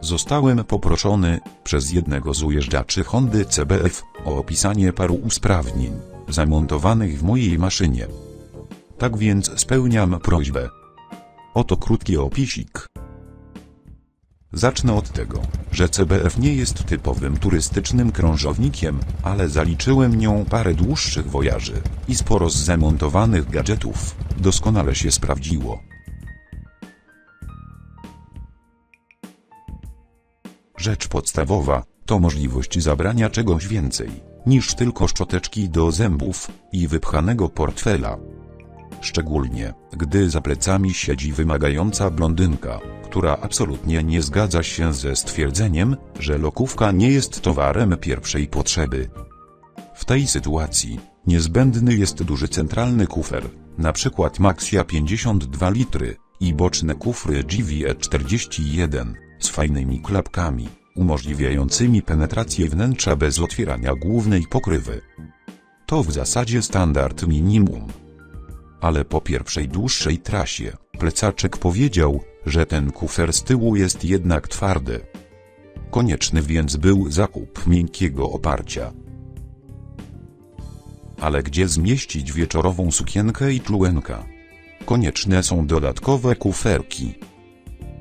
Zostałem poproszony przez jednego z ujeżdżaczy Hondy CBF o opisanie paru usprawnień zamontowanych w mojej maszynie. Tak więc spełniam prośbę. Oto krótki opisik. Zacznę od tego, że CBF nie jest typowym turystycznym krążownikiem, ale zaliczyłem nią parę dłuższych wojaży i sporo z zamontowanych gadżetów. Doskonale się sprawdziło. Rzecz podstawowa to możliwość zabrania czegoś więcej niż tylko szczoteczki do zębów i wypchanego portfela. Szczególnie, gdy za plecami siedzi wymagająca blondynka, która absolutnie nie zgadza się ze stwierdzeniem, że lokówka nie jest towarem pierwszej potrzeby. W tej sytuacji niezbędny jest duży centralny kufer, przykład Maxia 52 litry i boczne kufry GVE 41 z fajnymi klapkami, umożliwiającymi penetrację wnętrza bez otwierania głównej pokrywy. To w zasadzie standard minimum. Ale po pierwszej dłuższej trasie, plecaczek powiedział, że ten kufer z tyłu jest jednak twardy. Konieczny więc był zakup miękkiego oparcia. Ale gdzie zmieścić wieczorową sukienkę i człuenka? Konieczne są dodatkowe kuferki.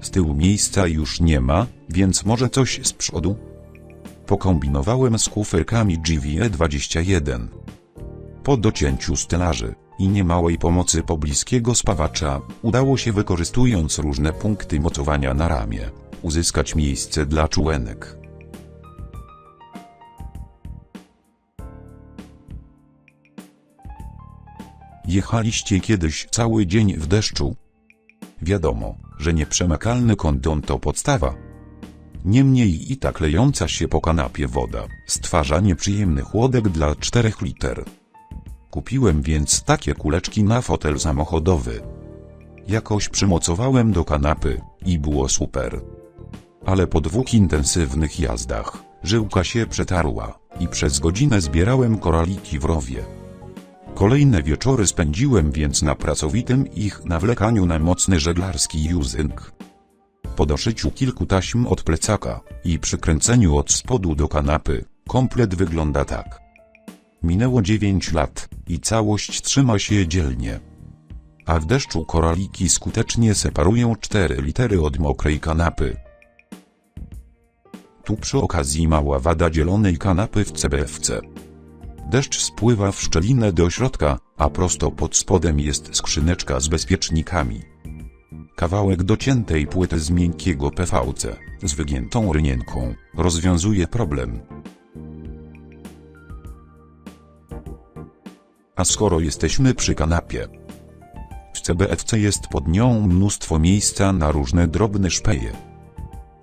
Z tyłu miejsca już nie ma, więc może coś z przodu? Pokombinowałem z kuferkami GVE21. Po docięciu stelaży i niemałej pomocy pobliskiego spawacza, udało się wykorzystując różne punkty mocowania na ramię, uzyskać miejsce dla człuenek. Jechaliście kiedyś cały dzień w deszczu? Wiadomo, że nieprzemakalny kondon to podstawa. Niemniej i tak lejąca się po kanapie woda stwarza nieprzyjemny chłodek dla 4 liter. Kupiłem więc takie kuleczki na fotel samochodowy. Jakoś przymocowałem do kanapy i było super. Ale po dwóch intensywnych jazdach żyłka się przetarła i przez godzinę zbierałem koraliki w rowie. Kolejne wieczory spędziłem więc na pracowitym ich nawlekaniu na mocny żeglarski using. Po doszyciu kilku taśm od plecaka i przykręceniu od spodu do kanapy, komplet wygląda tak. Minęło 9 lat i całość trzyma się dzielnie. A w deszczu koraliki skutecznie separują 4 litery od mokrej kanapy. Tu przy okazji mała wada dzielonej kanapy w CBFC. Deszcz spływa w szczelinę do środka, a prosto pod spodem jest skrzyneczka z bezpiecznikami. Kawałek dociętej płyty z miękkiego PVC, z wygiętą rynienką, rozwiązuje problem. A skoro jesteśmy przy kanapie, w CBFC jest pod nią mnóstwo miejsca na różne drobne szpeje.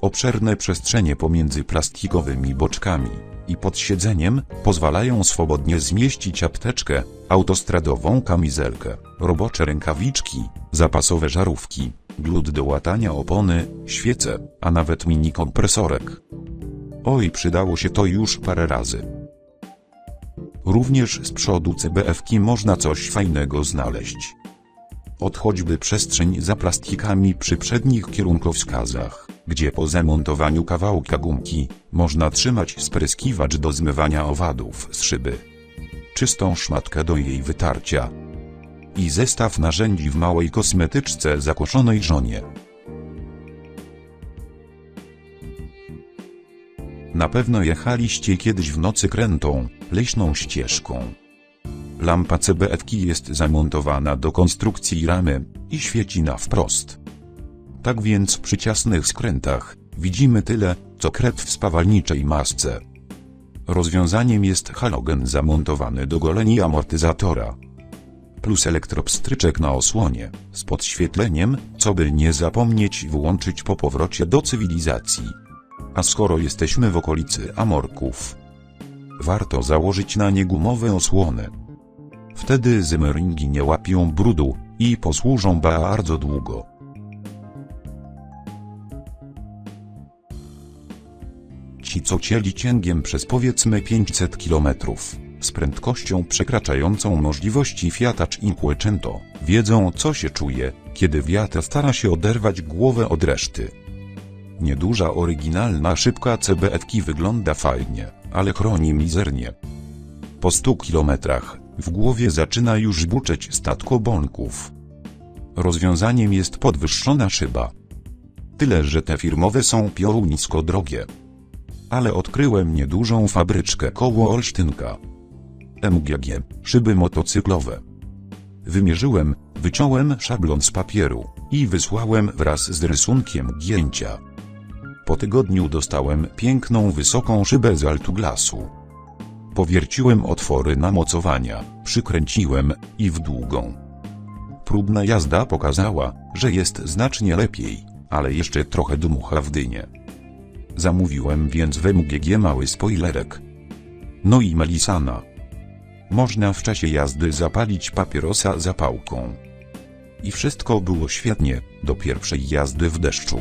Obszerne przestrzenie pomiędzy plastikowymi boczkami i pod siedzeniem pozwalają swobodnie zmieścić apteczkę, autostradową kamizelkę, robocze rękawiczki, zapasowe żarówki, glut do łatania opony, świece, a nawet mini kompresorek. Oj, przydało się to już parę razy. Również z przodu CBF-ki można coś fajnego znaleźć. Od choćby przestrzeń za plastikami przy przednich kierunkowskazach, gdzie po zamontowaniu kawałka gumki, można trzymać spryskiwacz do zmywania owadów z szyby. Czystą szmatkę do jej wytarcia. I zestaw narzędzi w małej kosmetyczce zakoszonej żonie. Na pewno jechaliście kiedyś w nocy krętą, leśną ścieżką. Lampa CBF jest zamontowana do konstrukcji ramy i świeci na wprost. Tak więc przy ciasnych skrętach widzimy tyle, co kret w spawalniczej masce. Rozwiązaniem jest halogen zamontowany do goleni amortyzatora. Plus elektropstryczek na osłonie, z podświetleniem, co by nie zapomnieć włączyć po powrocie do cywilizacji. A skoro jesteśmy w okolicy Amorków, warto założyć na nie gumowe osłony. Wtedy zymeringi nie łapią brudu I posłużą bardzo długo. Ci co cieli cięgiem przez powiedzmy 500 kilometrów z prędkością przekraczającą możliwości Fiata Cinquecento, wiedzą co się czuje, kiedy wiatr stara się oderwać głowę od reszty. Nieduża oryginalna szybka CBF wygląda fajnie, ale chroni mizernie. Po 100 kilometrach, w głowie zaczyna już buczeć statko bąków. Rozwiązaniem jest podwyższona szyba. Tyle, że te firmowe są pioruńsko drogie. Ale odkryłem niedużą fabryczkę koło Olsztynka. MGG, szyby motocyklowe. Wymierzyłem, wyciąłem szablon z papieru i wysłałem wraz z rysunkiem gięcia. Po tygodniu dostałem piękną wysoką szybę z altuglasu. Powierciłem otwory na mocowania, przykręciłem i w długą. Próbna jazda pokazała, że jest znacznie lepiej, ale jeszcze trochę dmucha w dynie. Zamówiłem więc w MGG mały spoilerek. No i Melisana. Można w czasie jazdy zapalić papierosa zapałką. I wszystko było świetnie, do pierwszej jazdy w deszczu.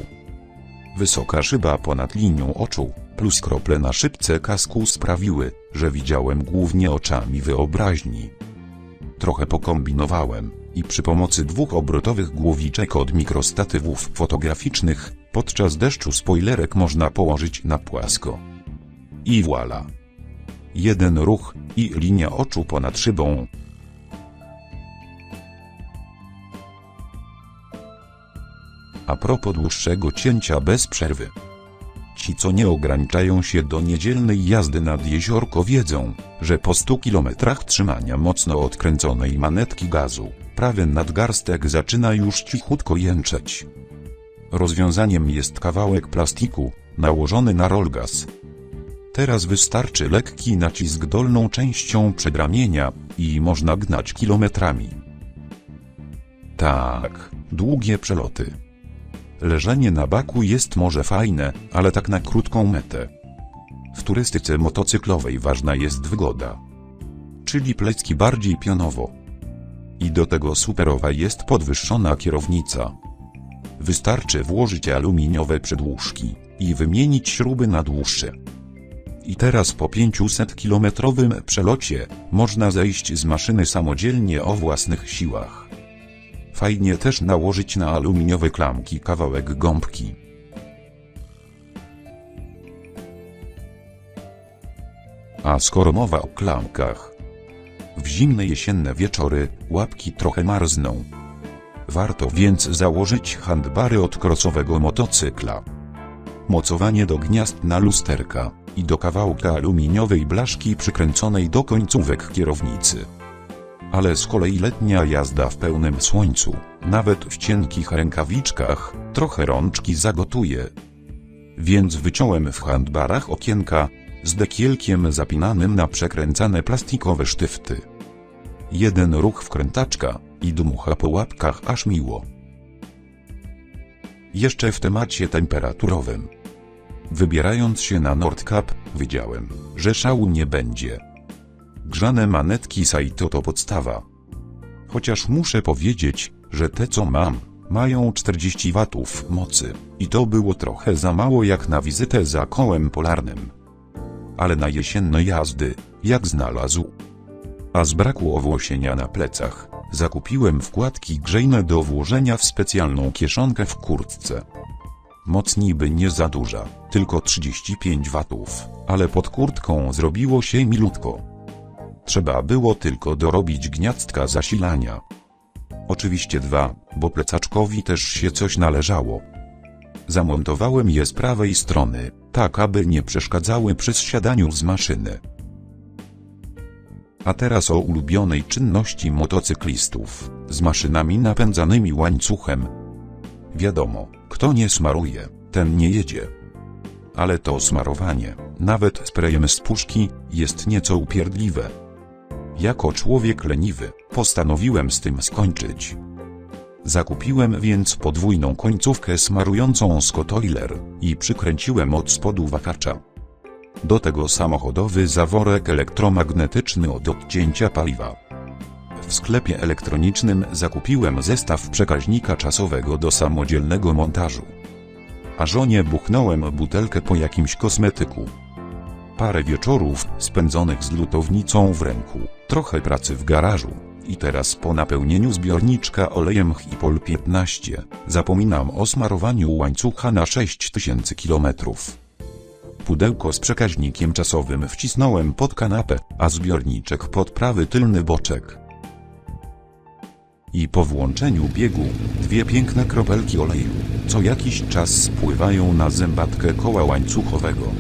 Wysoka szyba ponad linią oczu, plus krople na szybce kasku sprawiły, że widziałem głównie oczami wyobraźni. Trochę pokombinowałem i przy pomocy dwóch obrotowych głowiczek od mikrostatywów fotograficznych, podczas deszczu spoilerek można położyć na płasko. I voilà. Jeden ruch i linia oczu ponad szybą. A propos dłuższego cięcia bez przerwy. Ci co nie ograniczają się do niedzielnej jazdy nad jeziorko wiedzą, że po 100 kilometrach trzymania mocno odkręconej manetki gazu, prawy nadgarstek zaczyna już cichutko jęczeć. Rozwiązaniem jest kawałek plastiku, nałożony na rolgaz. Teraz wystarczy lekki nacisk dolną częścią przedramienia i można gnać kilometrami. Tak, długie przeloty. Leżenie na baku jest może fajne, ale tak na krótką metę. W turystyce motocyklowej ważna jest wygoda. Czyli plecki bardziej pionowo. I do tego superowa jest podwyższona kierownica. Wystarczy włożyć aluminiowe przedłużki i wymienić śruby na dłuższe. I teraz po 500-kilometrowym przelocie można zejść z maszyny samodzielnie o własnych siłach. Fajnie też nałożyć na aluminiowe klamki kawałek gąbki. A skoro mowa o klamkach, w zimne jesienne wieczory łapki trochę marzną. Warto więc założyć handbary od krosowego motocykla. Mocowanie do gniazd na lusterka i do kawałka aluminiowej blaszki przykręconej do końcówek kierownicy. Ale z kolei letnia jazda w pełnym słońcu, nawet w cienkich rękawiczkach, trochę rączki zagotuje. Więc wyciąłem w handbarach okienka, z dekielkiem zapinanym na przekręcane plastikowe sztyfty. Jeden ruch wkrętaczka i dmucha po łapkach aż miło. Jeszcze w temacie temperaturowym. Wybierając się na Nordkap, wiedziałem, że szału nie będzie. Grzane manetki Saito to podstawa. Chociaż muszę powiedzieć, że te co mam, mają 40 watów mocy, i to było trochę za mało jak na wizytę za kołem polarnym. Ale na jesienne jazdy, jak znalazł. A zbrakło włosienia na plecach, zakupiłem wkładki grzejne do włożenia w specjalną kieszonkę w kurtce. Moc niby nie za duża, tylko 35 watów, ale pod kurtką zrobiło się milutko. Trzeba było tylko dorobić gniazdka zasilania. Oczywiście dwa, bo plecaczkowi też się coś należało. Zamontowałem je z prawej strony, tak aby nie przeszkadzały przy zsiadaniu z maszyny. A teraz o ulubionej czynności motocyklistów, z maszynami napędzanymi łańcuchem. Wiadomo, kto nie smaruje, ten nie jedzie. Ale to smarowanie, nawet sprayem z puszki, jest nieco upierdliwe. Jako człowiek leniwy, postanowiłem z tym skończyć. Zakupiłem więc podwójną końcówkę smarującą Scottoiler i przykręciłem od spodu wakacza. Do tego samochodowy zaworek elektromagnetyczny od odcięcia paliwa. W sklepie elektronicznym zakupiłem zestaw przekaźnika czasowego do samodzielnego montażu. A żonie buchnąłem butelkę po jakimś kosmetyku. Parę wieczorów spędzonych z lutownicą w ręku, trochę pracy w garażu. I teraz po napełnieniu zbiorniczka olejem Hipol 15 zapominam o smarowaniu łańcucha na 6000 km. Pudełko z przekaźnikiem czasowym wcisnąłem pod kanapę, a zbiorniczek pod prawy tylny boczek. I po włączeniu biegu, dwie piękne kropelki oleju, co jakiś czas spływają na zębatkę koła łańcuchowego.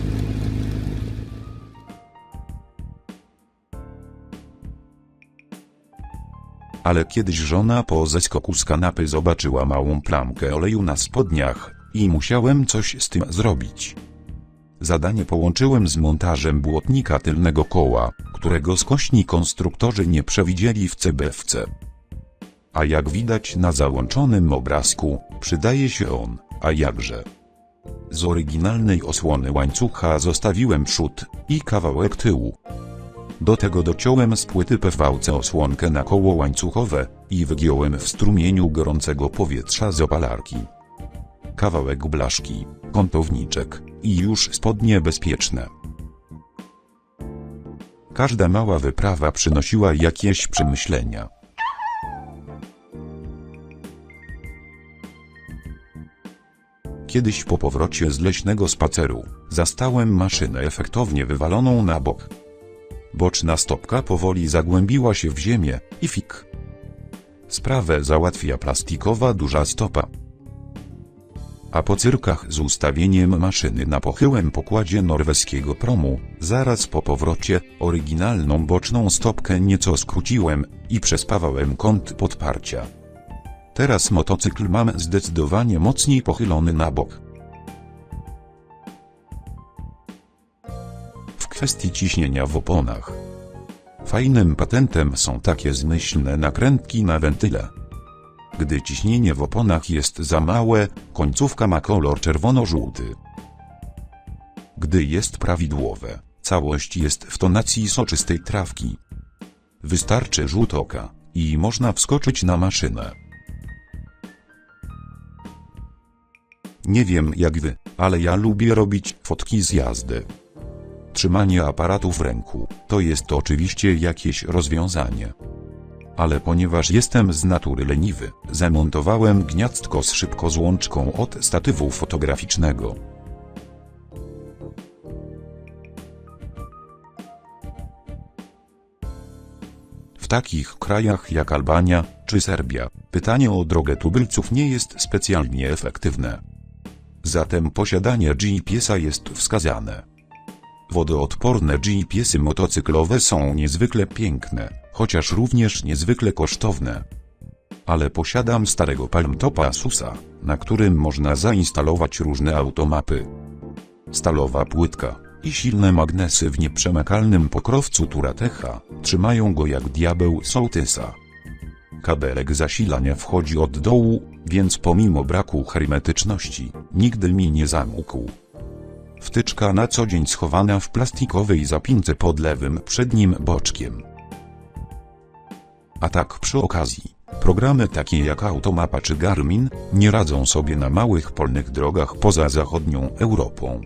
Ale kiedyś żona po zeskoku z kanapy zobaczyła małą plamkę oleju na spodniach i musiałem coś z tym zrobić. Zadanie połączyłem z montażem błotnika tylnego koła, którego skośni konstruktorzy nie przewidzieli w CBFC. A jak widać na załączonym obrazku, przydaje się on, a jakże. Z oryginalnej osłony łańcucha zostawiłem przód i kawałek tyłu. Do tego dociąłem z płyty PVC osłonkę na koło łańcuchowe i wygiąłem w strumieniu gorącego powietrza z opalarki. Kawałek blaszki, kątowniczek i już spodnie bezpieczne. Każda mała wyprawa przynosiła jakieś przemyślenia. Kiedyś po powrocie z leśnego spaceru, zastałem maszynę efektownie wywaloną na bok. Boczna stopka powoli zagłębiła się w ziemię i fik. Sprawę załatwia plastikowa duża stopa. A po cyrkach z ustawieniem maszyny na pochyłym pokładzie norweskiego promu, zaraz po powrocie, oryginalną boczną stopkę nieco skróciłem i przespawałem kąt podparcia. Teraz motocykl mam zdecydowanie mocniej pochylony na bok. Kwestii ciśnienia w oponach. Fajnym patentem są takie zmyślne nakrętki na wentyle. Gdy ciśnienie w oponach jest za małe, końcówka ma kolor czerwono-żółty. Gdy jest prawidłowe, całość jest w tonacji soczystej trawki. Wystarczy rzut oka i można wskoczyć na maszynę. Nie wiem jak wy, ale ja lubię robić fotki z jazdy. Trzymanie aparatu w ręku, to jest oczywiście jakieś rozwiązanie. Ale ponieważ jestem z natury leniwy, zamontowałem gniazdko z szybkozłączką od statywu fotograficznego. W takich krajach jak Albania czy Serbia, pytanie o drogę tubylców nie jest specjalnie efektywne. Zatem posiadanie GPS-a jest wskazane. Wodoodporne GPS-y motocyklowe są niezwykle piękne, chociaż również niezwykle kosztowne. Ale posiadam starego Palmtopa Susa, na którym można zainstalować różne automapy. Stalowa płytka i silne magnesy w nieprzemakalnym pokrowcu Turatecha trzymają go jak diabeł sołtysa. Kabelek zasilania wchodzi od dołu, więc pomimo braku hermetyczności, nigdy mi nie zamógł. Wtyczka na co dzień schowana w plastikowej zapince pod lewym przednim boczkiem. A tak przy okazji, programy takie jak Automapa czy Garmin, nie radzą sobie na małych polnych drogach poza zachodnią Europą.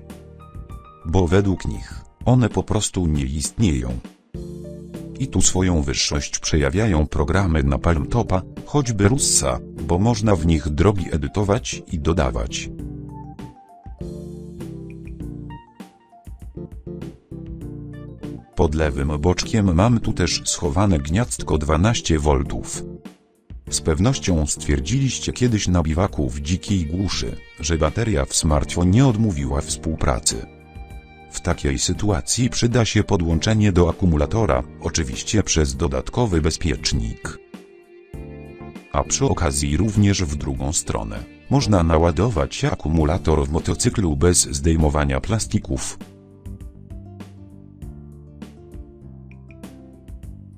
Bo według nich, one po prostu nie istnieją. I tu swoją wyższość przejawiają programy na Palmtopa, choćby Russa, bo można w nich drogi edytować i dodawać. Pod lewym boczkiem mam tu też schowane gniazdko 12V. Z pewnością stwierdziliście kiedyś na biwaku w dzikiej głuszy, że bateria w smartfonie odmówiła współpracy. W takiej sytuacji przyda się podłączenie do akumulatora, oczywiście przez dodatkowy bezpiecznik. A przy okazji również w drugą stronę. Można naładować akumulator w motocyklu bez zdejmowania plastików.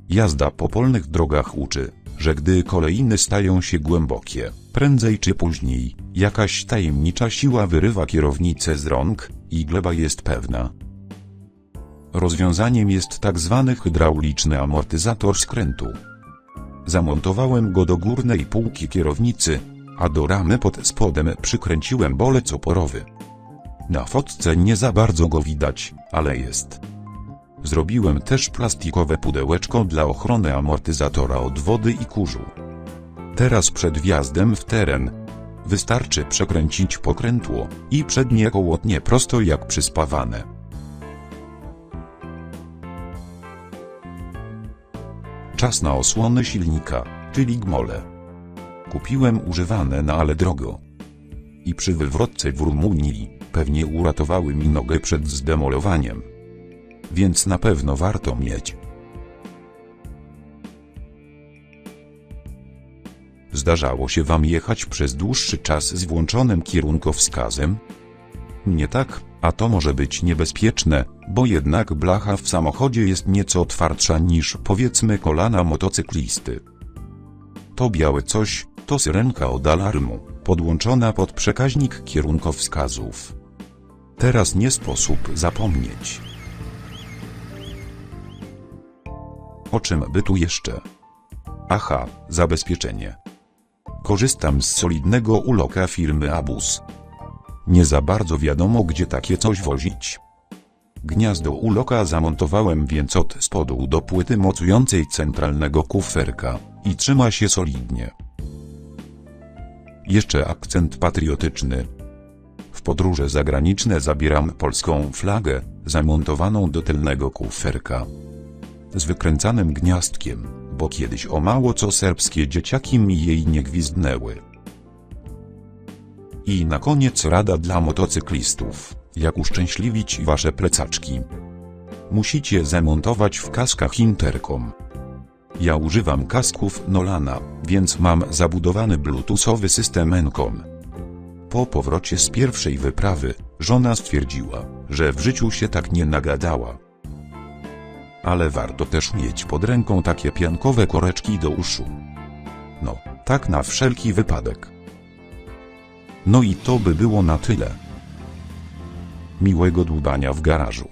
Jazda po polnych drogach uczy, że gdy kolejny stają się głębokie, prędzej czy później, jakaś tajemnicza siła wyrywa kierownicę z rąk i gleba jest pewna. Rozwiązaniem jest tak zwany hydrauliczny amortyzator skrętu. Zamontowałem go do górnej półki kierownicy, a do ramy pod spodem przykręciłem bolec oporowy. Na fotce nie za bardzo go widać, ale jest. Zrobiłem też plastikowe pudełeczko dla ochrony amortyzatora od wody i kurzu. Teraz przed wjazdem w teren wystarczy przekręcić pokrętło i przednie koło tnie prosto jak przyspawane. Czas na osłony silnika, czyli gmole. Kupiłem używane na ale drogo. I przy wywrotce w Rumunii pewnie uratowały mi nogę przed zdemolowaniem. Więc na pewno warto mieć. Zdarzało się wam jechać przez dłuższy czas z włączonym kierunkowskazem? Nie tak, a to może być niebezpieczne, bo jednak blacha w samochodzie jest nieco twardsza niż powiedzmy kolana motocyklisty. To białe coś, to syrenka od alarmu, podłączona pod przekaźnik kierunkowskazów. Teraz nie sposób zapomnieć. O czym by tu jeszcze? Aha, zabezpieczenie. Korzystam z solidnego uloka firmy Abus. Nie za bardzo wiadomo gdzie takie coś wozić. Gniazdo uloka zamontowałem więc od spodu do płyty mocującej centralnego kuferka i trzyma się solidnie. Jeszcze akcent patriotyczny. W podróże zagraniczne zabieram polską flagę, zamontowaną do tylnego kuferka. Z wykręcanym gniazdkiem, bo kiedyś o mało co serbskie dzieciaki mi jej nie gwizdnęły. I na koniec rada dla motocyklistów, jak uszczęśliwić wasze plecaczki. Musicie zamontować w kaskach interkom. Ja używam kasków Nolana, więc mam zabudowany bluetoothowy system Encom. Po powrocie z pierwszej wyprawy, żona stwierdziła, że w życiu się tak nie nagadała. Ale warto też mieć pod ręką takie piankowe koreczki do uszu. No, tak na wszelki wypadek. No i to by było na tyle. Miłego dłubania w garażu.